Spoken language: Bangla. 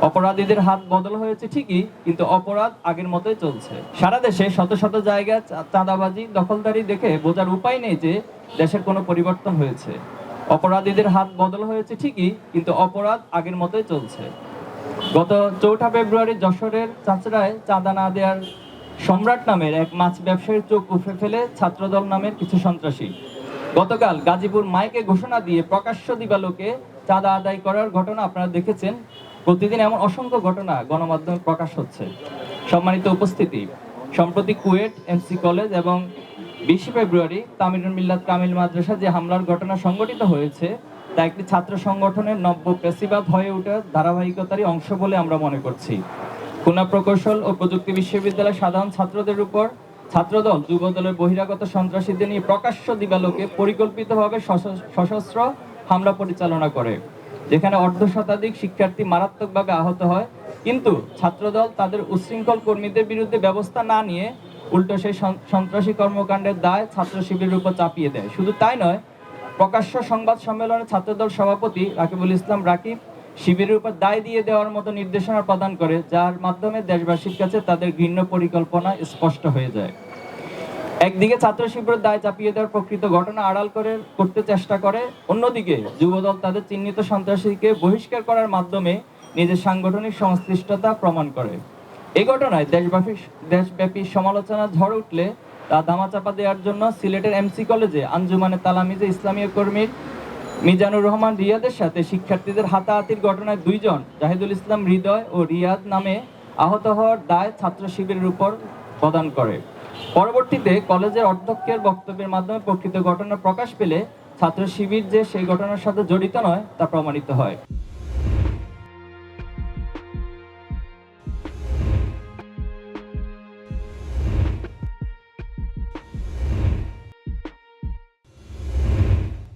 অপরাধীদের হাত বদল হয়েছে ঠিকই, কিন্তু অপরাধ আগের মতোই চলছে। সারা দেশে শত শত জায়গায় চা- চাঁদাবাজি, দখলদারি দেখে বোঝার উপায় নেই যে দেশের কোনো পরিবর্তন হয়েছে। অপরাধীদের হাত বদল হয়েছে ঠিকই, কিন্তু অপরাধ আগের মতোই চলছে। গত চৌঠা ফেব্রুয়ারি যশোরের চাচড়ায় চাঁদা না দেওয়ার সম্রাট নামের এক মাছ ব্যবসায়ীর চোখ উঠে ফেলে ছাত্রদল নামের কিছু সন্ত্রাসী। গতকাল গাজীপুর মাইকে ঘোষণা দিয়ে প্রকাশ্য দিবালোকে চাঁদা আদায় করার ঘটনা আপনারা দেখেছেন। প্রতিদিন এমন অসংখ্য ঘটনা গণমাধ্যমে প্রকাশ হচ্ছে। সম্মানিত উপস্থিতি, সম্প্রতি কুয়েট এমসি কলেজ এবং বিশে ফেব্রুয়ারি তামিরুল মিল্লাত কামিল মাদ্রাসা যে হামলার ঘটনা সংঘটিত হয়েছে, তা একটি ছাত্র সংগঠনের নব্য পেশিবাদ হয়ে ওঠার ধারাবাহিকতারই অংশ বলে আমরা মনে করছি। খুলনা প্রকৌশল ও প্রযুক্তি বিশ্ববিদ্যালয়ের সাধারণ ছাত্রদের উপর ছাত্রদল, যুবদলের বহিরাগত সন্ত্রাসীদের নিয়ে প্রকাশ্য দিবালোকে পরিকল্পিতভাবে সশস্ত্র হামলা পরিচালনা করে। যেখানে অর্ধ শতাধিক শিক্ষার্থী মারাত্মকভাবে আহত হয়। কিন্তু ছাত্রদল তাদের উচ্ছৃঙ্খল কর্মীদের বিরুদ্ধে ব্যবস্থা না নিয়ে উল্টো সেই সন্ত্রাসী কর্মকাণ্ডের দায় ছাত্র শিবিরের উপর চাপিয়ে দেয়। শুধু তাই নয়, প্রকাশ্য সংবাদ সম্মেলনে ছাত্রদল সভাপতি রাকিবুল ইসলাম রাকিব শিবিরের উপর দায় দিয়ে দেওয়ার মতো নির্দেশনা প্রদান করে, যার মাধ্যমে দেশবাসীর কাছে তাদের ঘৃণ্য পরিকল্পনা স্পষ্ট হয়ে যায়। একদিকে ছাত্র শিবিরের দায় চাপিয়ে দেওয়ার প্রকৃত ঘটনা আড়াল করে করতে চেষ্টা করে, অন্যদিকে যুবদল তাদের চিহ্নিত সন্ত্রাসীকে বহিষ্কার করার মাধ্যমে নিজের সাংগঠনিক সংশ্লিষ্টতা প্রমাণ করে। এই ঘটনায় দেশব্যাপী দেশব্যাপী সমালোচনা ঝড় উঠলে তা ধামাচাপা দেওয়ার জন্য সিলেটের এমসি কলেজে আঞ্জুমানে তালামিজে ইসলামীয় কর্মীর মিজানুর রহমান রিয়াদের সাথে শিক্ষার্থীদের হাতাহাতির ঘটনায় দুইজন, জাহিদুল ইসলাম হৃদয় ও রিয়াদ নামে আহত হওয়ার দায় ছাত্র শিবিরের উপর প্রদান করে। পরবর্তীতে কলেজের অধ্যক্ষের বক্তব্যের মাধ্যমে প্রকৃত ঘটনা প্রকাশ পেলে ছাত্র শিবির যে সেই ঘটনার সাথে জড়িত নয়, তা প্রমাণিত হয়।